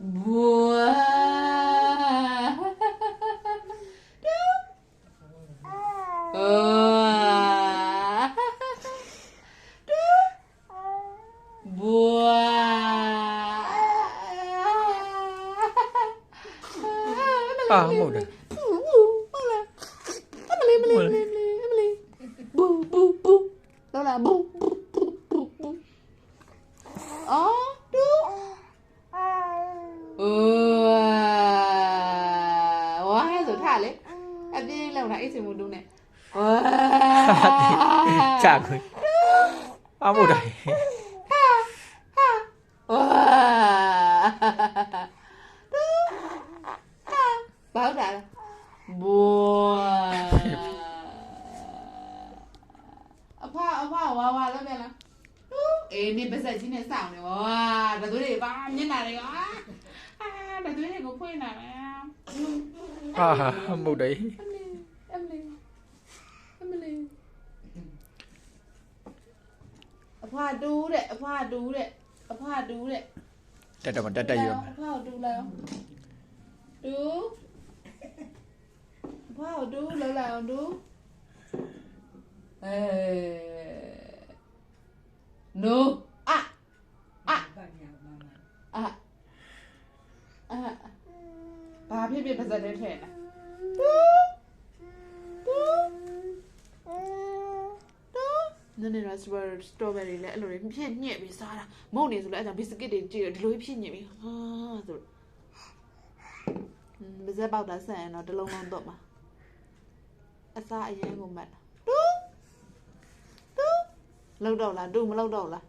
buah buah buah kamu Bu, bu bu bu bu bu ဝါးဆိုထားလေအပြင်းလောက်တာအိတ်စင်မတူနဲ့ဝါးကြာခွေအာမဟုတ်တယ်ဝါတူဘောက်တာဘောအဖအဖဝါဝါလောက်ပြန်လားအေးနေပါစက်ချင်းနဲ့စောင်းနေဝါဒါတို့တွေပါမျက်နှာတွေက 나중에 이거 포이나 아 무대 Hoa đu đấy, hoa đu đấy, hoa đu đấy. Đây là mình đã đây rồi. Hoa đu nào? Đu. Hoa đu là nào đu? Ê. No. ဖြစ်ဖြစ်ပါစတဲ့ထဲလားတူးတူးတူးနည်းနည်းတော့စပါစတော်ဘယ်ရီလဲအဲ့လိုတွေဖြစ်ညက်ပြီးစားတာမုတ်နေဆိုလဲအဲ့ဒါဘီစကစ်တွေကြည့်ရဒီလိုဖြစ်ညက်ပြီးဟာဆိုอืมပါစပေါက်တာဆန်ရင်တော့တစ်လုံးလုံးတော့မှာအစားအရင်ကိုမှတ်တာတူးတူးလောက်တော့လားတူးမလောက်တော့လား